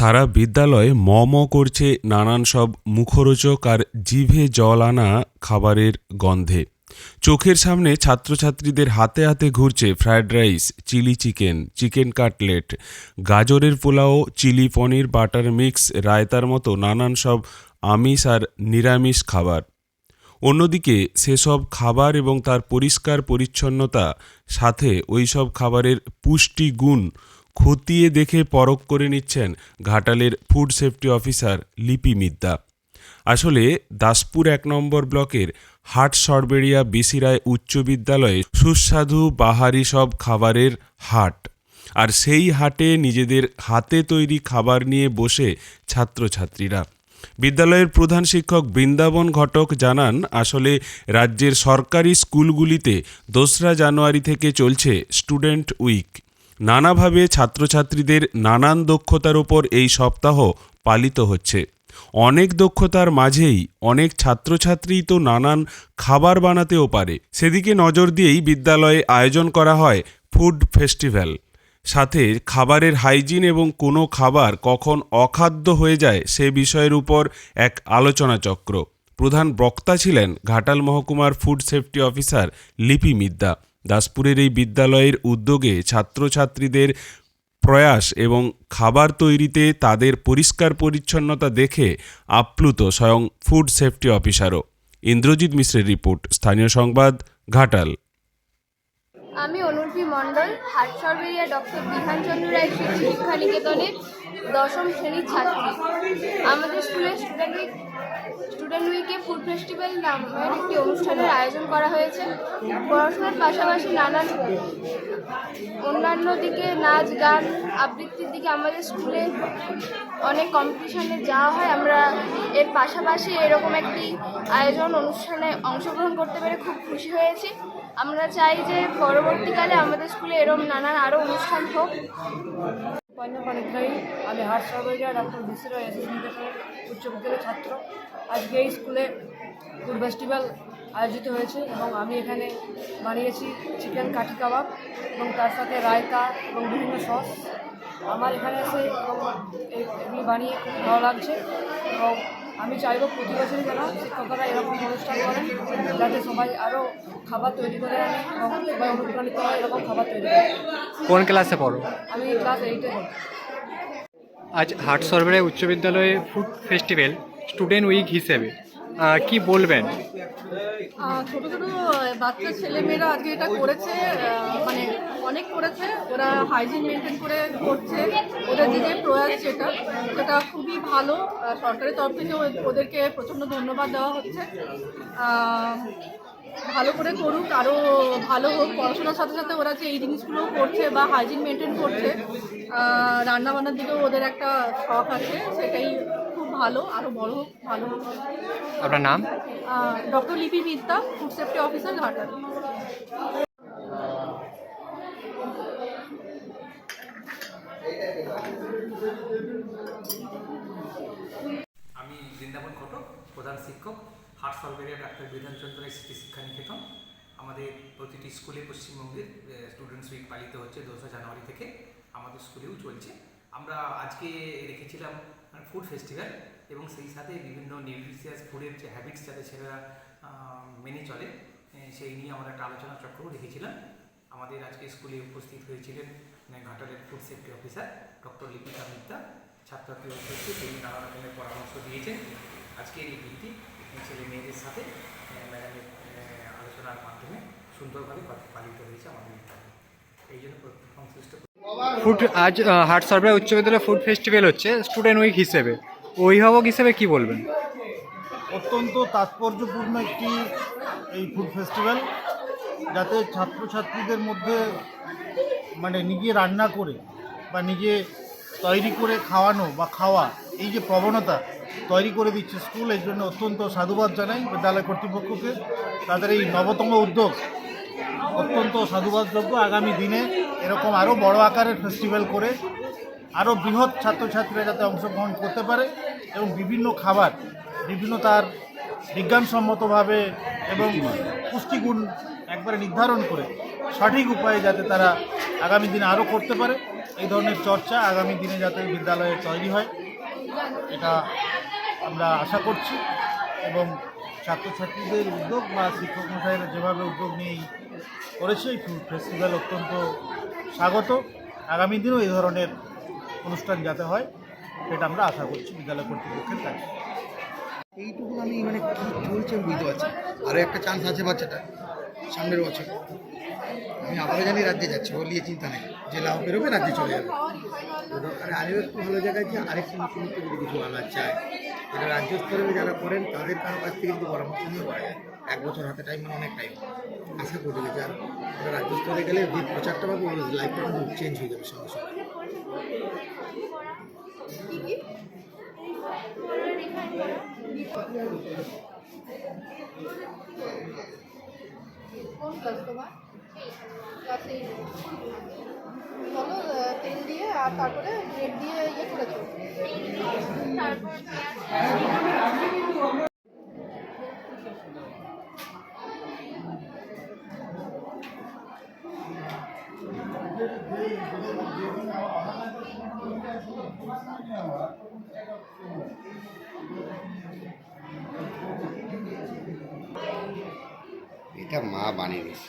সারা বিদ্যালয় ম ম করছে নানান সব মুখরোচক আর জিভে জল আনা খাবারের গন্ধে। চোখের সামনে ছাত্রছাত্রীদের হাতে হাতে ঘুরছে fried rice, chilli chicken chicken cutlet, গাজরের pulao, chilli paneer, butter mix, রায়তার মতো নানান সব আমিষ আর নিরামিষ খাবার। অন্যদিকে সেসব খাবার এবং তার পরিষ্কার পরিচ্ছন্নতা সাথে ওই সব খাবারের পুষ্টিগুণ খতিয়ে দেখে পরখ করে নিচ্ছেন ঘাটালের food safety officer Lipi Midya আসলে দাসপুর এক নম্বর ব্লকের হাট সরবেড়িয়া বিসি রায় উচ্চ বিদ্যালয়ে সুস্বাদু বাহারি সব খাবারের হাট আর সেই হাটে নিজেদের হাতে তৈরি খাবার নিয়ে বসে ছাত্রছাত্রীরা। বিদ্যালয়ের প্রধান শিক্ষক বৃন্দাবন ঘটক জানান, আসলে রাজ্যের সরকারি স্কুলগুলিতে দোসরা জানুয়ারি থেকে চলছে স্টুডেন্ট উইক। নানাভাবে ছাত্রছাত্রীদের নানান দক্ষতার উপর এই সপ্তাহ পালিত হচ্ছে। অনেক দক্ষতার মাঝেই অনেক ছাত্রছাত্রী তো নানান খাবার বানাতেও পারে। সেদিকে নজর দিয়েই বিদ্যালয়ে আয়োজন করা হয় ফুড ফেস্টিভ্যাল। সাথে খাবারের হাইজিন এবং কোনো খাবার কখন অখাদ্য হয়ে যায় সে বিষয়ের উপর এক আলোচনা চক্র। প্রধান বক্তা ছিলেন ঘাটাল মহকুমার food safety officer Lipi Midya দাসপুরের এই বিদ্যালয়ের উদ্যোগে ছাত্রছাত্রীদের প্রয়াস এবং খাবার তৈরিতে তাদের পরিষ্কার পরিচ্ছন্নতা দেখে আপ্লুত স্বয়ং ফুড সেফটি অফিসারও। ইন্দ্রজিৎ মিশ্রের রিপোর্ট, স্থানীয় সংবাদ, ঘাটাল। আমি অনুর্পি মণ্ডল, হাটসরবেরিয়া ডক্টর বিধানচন্দ্র রায় শিক্ষা নিকেতনের দশম শ্রেণির ছাত্রী। আমাদের স্কুলে স্টুডেন্ট উইক স্টুডেন্ট উইকে ফুড ফেস্টিভ্যাল নামের একটি অনুষ্ঠানের আয়োজন করা হয়েছে। পড়াশোনার পাশাপাশি নানান অন্যান্য দিকে নাচ, গান, আবৃত্তির দিকে আমাদের স্কুলে অনেক কম্পিটিশনে যাওয়া হয়। আমরা এর পাশাপাশি এরকম একটি আয়োজন অনুষ্ঠানে অংশগ্রহণ করতে পেরে খুব খুশি হয়েছি। আমরা চাই যে পরবর্তীকালে আমাদের স্কুলে এরকম নানান আরও অনুষ্ঠান হোক। পয়না পানিগ্রাহী আমি হার্ট সরবরিয়া ডাক্তার বিশ্ব এসএস নিকেতনের উচ্চ বিদ্যালয়ের ছাত্র। আজকে এই স্কুলে ফুড ফেস্টিভ্যাল আয়োজিত হয়েছে এবং আমি এখানে বানিয়েছি চিকেন কাঠি কাবাব এবং তার সাথে রায়তা এবং বিভিন্ন সস আমার এখানে এসে এগুলি বানিয়ে খুব ভালো লাগছে এবং আমি চাইব প্রতি বছরই যেন শিক্ষকরা এরকম অনুষ্ঠান করেন যাতে সবাই আরও খাবার তৈরি করে সবাই অনুপ্রাণিত হয় এরকম খাবার তৈরি করে। কোন ক্লাসে পড়ো? আমি ক্লাস এইটে আজ হাট সরবরাহ উচ্চ বিদ্যালয়ে ফুড ফেস্টিভ্যাল স্টুডেন্ট উইক হিসেবে কি বলবেন? ছোট ছোট বাচ্চা ছেলেমেয়েরা আজকে এটা করেছে মানে অনেক করেছে। ওরা হাইজিন মেনটেন করে করছে। ওদের যে যে প্রয়াস সেটা সেটা খুবই ভালো। সরকারের তরফ থেকে ওদেরকে প্রচণ্ড ধন্যবাদ দেওয়া হচ্ছে। ভালো করে করুক আরও ভালো হোক। পড়াশোনার সাথে সাথে ওরা যে এই জিনিসগুলো করছে বা হাইজিন মেনটেন করছে রান্না বান্নার দিকেও ওদের একটা শখ আছে। সেটাই খুব ভালো আরও বড় হোক, ভালো হোক। আপনার নাম? Doctor Lipi Mitta food safety officer Ghatal আমি বৃন্দাবন ঘটক প্রধান শিক্ষক হাট সলভেরিয়া ডাক্তার বিধানচন্দ্র রায় স্মৃতি শিক্ষা নিকেতন। আমাদের প্রতিটি স্কুলে পশ্চিমবঙ্গের স্টুডেন্টস উইক পালিত হচ্ছে দোসরা জানুয়ারি থেকে। আমাদের স্কুলেও চলছে। আমরা আজকে রেখেছিলাম ফুড ফেস্টিভ্যাল এবং সেই সাথে বিভিন্ন নিউট্রিশিয়াস ফুডের যে হ্যাবিটস যাতে ছেলেরা মেনে চলে সেই নিয়ে আমরা একটা আলোচনা চক্রও রেখেছিলাম। আমাদের আজকে স্কুলে উপস্থিত হয়েছিলেন ঘাটালের food safety officer doctor Lipika Mitta ছাত্রছাত্রী উপস্থিত, তিনি নানা রকমের পরামর্শ দিয়েছেন। আজকের এই দিনটি ছেলে মেয়েদের সাথে ম্যাডামের আলোচনার মাধ্যমে সুন্দরভাবে পালিত হয়েছে আমাদের এই জন্য সংশ্লিষ্ট ফুড আজ হাট সরবরাহ উচ্চ বিদ্যালয়ে ফুড ফেস্টিভ্যাল হচ্ছে স্টুডেন্ট উইক হিসেবে। অভিভাবক হিসেবে কি বলবেন? অত্যন্ত তাৎপর্যপূর্ণ একটি এই ফুড ফেস্টিভ্যাল, যাতে ছাত্রছাত্রীদের মধ্যে মানে নিজে রান্না করে বা নিজে তৈরি করে খাওয়ানো বা খাওয়া, এই যে প্রবণতা তৈরি করে দিচ্ছে স্কুল, এর জন্য অত্যন্ত সাধুবাদ জানাই বিদ্যালয় কর্তৃপক্ষকে। তাদের এই নবতম উদ্যোগ অত্যন্ত সাধুবাদযোগ্য। আগামী দিনে এরকম আরও বড় আকারের ফেস্টিভ্যাল করে আরও বৃহৎ ছাত্রছাত্রীরা যাতে অংশগ্রহণ করতে পারে এবং বিভিন্ন খাবার, বিভিন্ন তার বিজ্ঞানসম্মতভাবে এবং পুষ্টিগুণ একবারে নির্ধারণ করে সঠিক উপায়ে যাতে তারা আগামী দিনে আরও করতে পারে। এই ধরনের চর্চা আগামী দিনে যাতে বিদ্যালয়ে তৈরি হয়, এটা আমরা আশা করছি এবং ছাত্রছাত্রীদের উদ্যোগ বা শিক্ষক মশাইরা যেভাবে উদ্যোগ নিয়ে করেছে, এই ফেস্টিভ্যাল অত্যন্ত স্বাগত। আগামী দিনেও এই ধরনের অনুষ্ঠান যাতে হয়, সেটা আমরা আশা করছি বিদ্যালয় কর্তৃপক্ষের কাছে। এইটুকু আমি মানে কি চলছে বুঝতে পারছি আরও একটা চান্স আছে বাচ্চাটা, সামনের বছর। আমি আবারও জানি রাজ্যে যাচ্ছি ও নিয়ে চিন্তা নেই। লাভ বেরোবে, রাজ্যে চলে যাবে। আর আরও একটু ভালো জায়গায় যে আরেকটু নতুন যদি কিছু আনার চায় এটা রাজ্য স্তরে যারা করেন, তাদের কারও কাছ থেকে কিন্তু পরামর্শ নিয়ে করা যায়। এক বছর হাতে টাইম মানে অনেক টাইম আশা করি যে আর রাজ্য স্তরে গেলে যে প্রচারটা পাবো লাইফটা কিন্তু চেঞ্জ হয়ে যাবে সঙ্গে সঙ্গে। কোন ক্লাস তোমার আহ, তেল দিয়ে আর তারপরে ব্রেড দিয়ে ইয়ে করেছ এটা মা বানিয়ে দিয়েছে।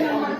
নম্বর